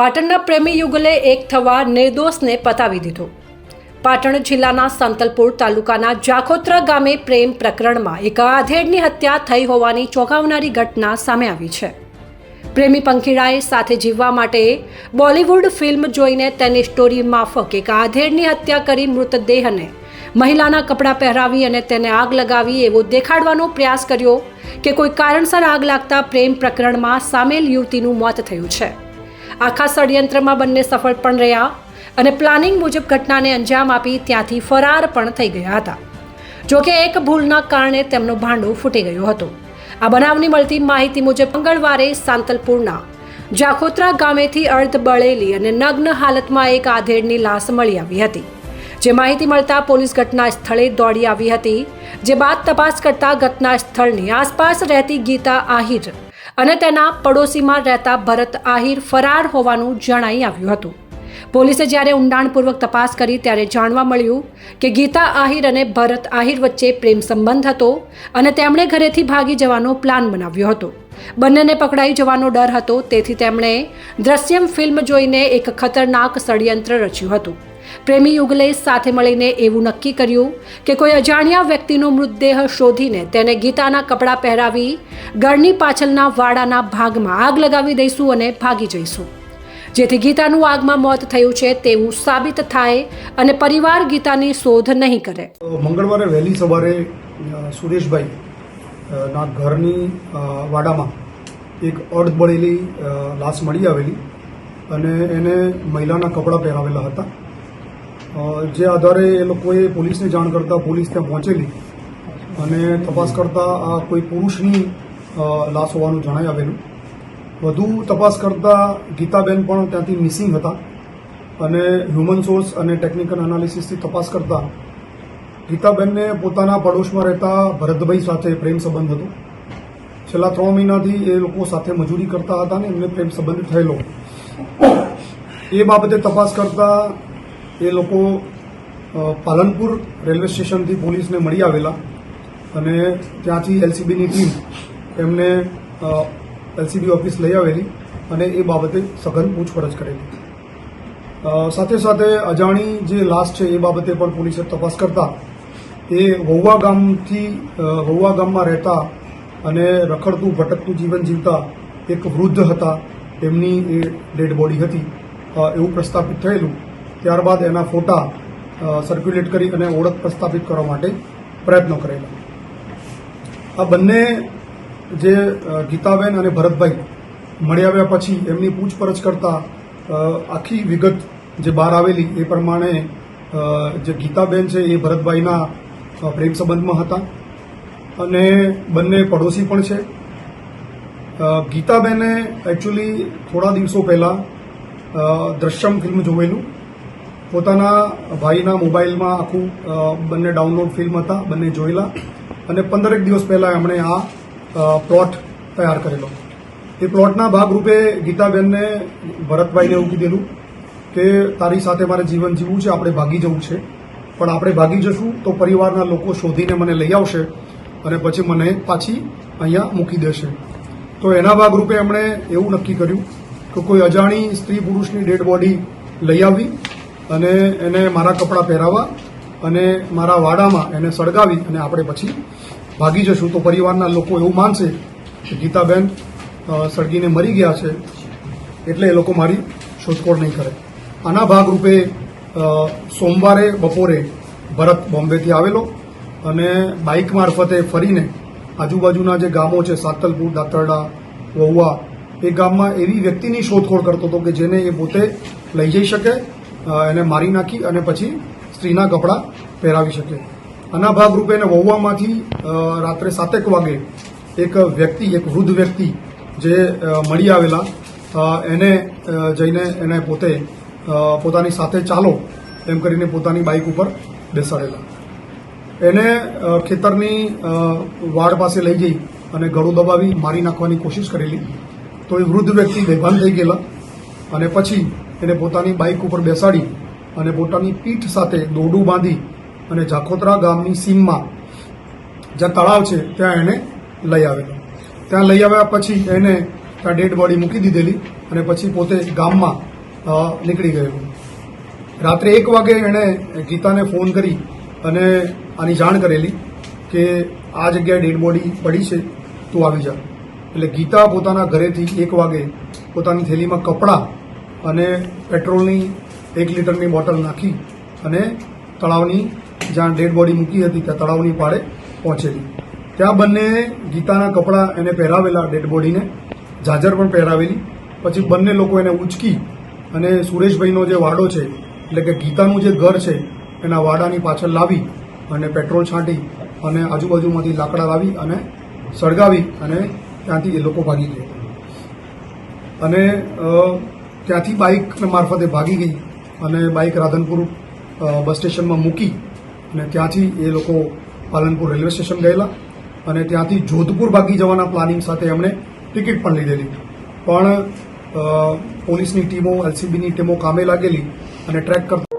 પાટણના પ્રેમી યુગલે એક થવા નિર્દોષને પતાવી દીધો. પાટણ જિલ્લાના સંતલપુર તાલુકાના જાખોત્રા ગામે પ્રેમ પ્રકરણમાં એક આધેડની હત્યા થઈ હોવાની ચોંકાવનારી ઘટના સામે આવી છે. પ્રેમી પંખીડાએ સાથે જીવવા માટે બોલિવૂડ ફિલ્મ જોઈને તેની સ્ટોરી માફક એક આધેડની હત્યા કરી મૃતદેહને મહિલાના કપડાં પહેરાવી અને તેને આગ લગાવી એવો દેખાડવાનો પ્રયાસ કર્યો કે કોઈ કારણસર આગ લાગતા પ્રેમ પ્રકરણમાં સામેલ યુવતીનું મોત થયું છે. આખા ષડયંત્રમાં બંને સફળ પણ રહ્યા અને પ્લાનિંગ મુજબ ઘટનાને અંજામ આપી ત્યાંથી ફરાર પણ થઈ ગયા હતા. જોકે એક ભૂલના કારણે તેમનો ભાંડો ફૂટી ગયો હતો. આ બનાવની મળતી માહિતી મુજબ મંગળવારે સાંતલપુરના જાખોત્રા ગામેથી અર્ધ બળેલી અને નગ્ન હાલતમાં એક આધેડની લાશ મળી આવી હતી. જે માહિતી મળતા પોલીસ ઘટના સ્થળે દોડી આવી હતી. જે બાદ તપાસ કરતા ઘટના સ્થળની આસપાસ રહેતી ગીતા આહિર અને તેના પડોશીમાં રહેતા ભરત આહિર ફરાર હોવાનું જણાઈ આવ્યું હતું. પોલીસે જ્યારે ઊંડાણપૂર્વક તપાસ કરી ત્યારે જાણવા મળ્યું કે ગીતા આહિર અને ભરત આહિર વચ્ચે પ્રેમ સંબંધ હતો અને તેમણે ઘરેથી ભાગી જવાનો પ્લાન બનાવ્યો હતો. બંનેને પકડાઈ જવાનો ડર હતો, તેથી તેમણે દ્રશ્યમ ફિલ્મ જોઈને એક ખતરનાક ષડયંત્ર રચ્યું હતું. પ્રેમી યુગલે સાથે મળીને એવું નક્કી કર્યું કે કોઈ અજાણ્યા વ્યક્તિનો મૃતદેહ શોધીને તેને ગીતાના કપડાં પહેરાવી ઘરની પાછળના વાડાના ભાગમાં આગ લગાવી દઈશું અને ભાગી જઈશું. જેથી ગીતાનું આગમાં મોત થયું છે તેવું સાબિત થાય અને પરિવાર ગીતાની શોધ નહીં કરે. મંગળવારે વહેલી સવારે સુરેશભાઈ ના ઘરની વાડામાં એક અર્ધ લાશ મળી આવેલી અને એને મહિલાના કપડાં પહેરાવેલા હતા. જે આધારે એ લોકોએ પોલીસને જાણ કરતાં પોલીસ ત્યાં પહોંચેલી અને તપાસ કરતાં આ કોઈ પુરુષની લાશ હોવાનું જણાઈ આવેલું. વધુ તપાસ કરતાં ગીતાબેન પણ ત્યાંથી મિસિંગ હતા અને હ્યુમન સોર્સ અને ટેકનિકલ એનાલિસિસથી તપાસ કરતાં ગીતાબેનને પોતાના પડોશમાં રહેતા ભરતભાઈ સાથે પ્રેમ સંબંધ હતો. છેલ્લા ત્રણ મહિનાથી એ લોકો સાથે મજૂરી કરતા હતા ને એમને પ્રેમ સંબંધ થયેલો. એ બાબતે તપાસ કરતા એ લોકો પાલનપુર રેલવે સ્ટેશનથી પોલીસને મળી આવેલા અને ત્યાંથી એલસીબીની ટીમ એમને એલસીબી ઓફિસ લઈ આવેલી અને એ બાબતે સઘન પૂછપરછ કરેલી. સાથે સાથે અજાણી જે લાશ છે એ બાબતે પણ પોલીસે તપાસ કરતા એ વહુવા ગામથી વહુવા ગામમાં રહેતા અને રખડતું, ભટકતું જીવન જીવતા એક વૃદ્ધ હતા. એમની એ ડેડ બોડી હતી. એવું પ્રસ્થાપિત થયેલું. ત્યારબાદ એના ફોટા સર્ક્યુલેટ કરી અને ઓળખ પ્રસ્થાપિત કરવા માટે પ્રયત્નો કરેલા. આ બંને જે ગીતાબેન અને ભરતભાઈ મળી આવ્યા પછી એમની પૂછપરછ કરતાં આખી વિગત જે બહાર આવેલી એ પ્રમાણે જે ગીતાબેન છે એ ભરતભાઈના પ્રેમ સંબંધમાં હતા. અને બંને પડોશી પણ છે. ગીતાબેને એકચ્યુઅલી થોડા દિવસો પહેલાં દ્રશ્યમ ફિલ્મ જોયેલું પોતાના ભાઈના મોબાઈલમાં આખું બંને ડાઉનલોડ ફિલ્મ હતા, બંને જોયેલા. અને પંદરેક દિવસ પહેલાં એમણે આ પ્લોટ તૈયાર કરેલો. એ પ્લોટના ભાગરૂપે ગીતાબેનને ભરતભાઈને એવું કીધેલું કે, તારી સાથે મારે જીવન જીવવું છે, આપણે ભાગી જવું છે. પણ આપણે ભાગી જશું તો પરિવારના લોકો શોધીને મને લઈ આવશે અને પછી મને પાછી અહીંયા મૂકી દેશે. તો એના ભાગરૂપે એમણે એવું નક્કી કર્યું કે કોઈ અજાણી સ્ત્રી પુરુષની ડેડ બોડી લઈ આવી. અને એને મારા કપડાં પહેરાવવા અને મારા વાડામાં એને સળગાવી અને આપણે પછી ભાગી જશું. તો પરિવારના લોકો એવું માનશે કે ગીતાબેન સળગીને મરી ગયા છે એટલે એ લોકો મારી શોધખોળ નહીં કરે. આના ભાગરૂપે સોમવારે બપોરે ભરત બોમ્બેથી આવેલો અને બાઇક મારફતે ફરીને આજુબાજુના જે ગામો છે, સાતલપુર, દાતરડા વહુવા એ ગામમાં એવી વ્યક્તિની શોધખોળ કરતો હતો કે જેને એ પોતે લઈ જઈ શકે એને મારી નાખી અને પછી સ્ત્રીના કપડાં પહેરાવી શકે. આના ભાગરૂપે એને વહુવામાંથી રાત્રે સાતેક વાગે એક વ્યક્તિ, એક વૃદ્ધ વ્યક્તિ જે મળી આવેલા એને જઈને એને પોતે પોતાની સાથે ચાલો એમ કરીને પોતાની બાઇક ઉપર બેસાડેલા. એને ખેતરની વાડ પાસે લઈ જઈ અને ગળું દબાવી મારી નાખવાની કોશિશ કરેલી. તો એ વૃદ્ધ વ્યક્તિ બેભાન થઈ ગયેલા અને પછી એને પોતાની બાઇક ઉપર બેસાડી અને પોતાની પીઠ સાથે દોરડું બાંધી અને જાખોત્રા ગામની સીમમાં જ્યાં તળાવ છે, ત્યાં એને લઈ આવેલો. ત્યાં લઈ આવ્યા પછી એને ત્યાં ડેડ બોડી મૂકી દીધેલી અને પછી પોતે ગામમાં નીકળી ગયેલો રાત્રે એક વાગે એણે ગીતાને ફોન કરી અને આની જાણ કરેલી કે આ જગ્યાએ ડેડ બોડી પડી છે, તું આવી જા. એટલે ગીતા પોતાના ઘરેથી એક વાગે પોતાની થેલીમાં કપડાં અને પેટ્રોલની એક લીટરની બોટલ નાખી અને તળાવની જ્યાં ડેડ બોડી મૂકી હતી, ત્યાં તળાવની પાળે પહોંચેલી. ત્યાં બંને ગીતાના કપડાં એને પહેરાવેલા ડેડ બોડીને, જાજર પણ પહેરાવેલી. પછી બંને લોકો એને ઉચકી અને સુરેશભાઈનો જે વાડો છે, એટલે કે ગીતાનું જે ઘર છે, એના વાડાની પાછળ લાવી અને પેટ્રોલ છાંટી અને આજુબાજુમાંથી લાકડા લાવી અને સળગાવી અને ત્યાંથી એ લોકો ભાગી ગયા. અને ત્યાંથી બાઇક મારફતે ભાગી ગઈ અને બાઇક રાધનપુર બસ સ્ટેશનમાં મૂકી અને ત્યાંથી એ લોકો પાલનપુર રેલવે સ્ટેશન ગયેલા અને ત્યાંથી જોધપુર ભાગી જવાના પ્લાનિંગ સાથે એમણે ટિકિટ પણ લીધેલી પણ પોલીસની ટીમો એલસીબીની ટીમો કામે લાગેલી અને ટ્રેક કરતા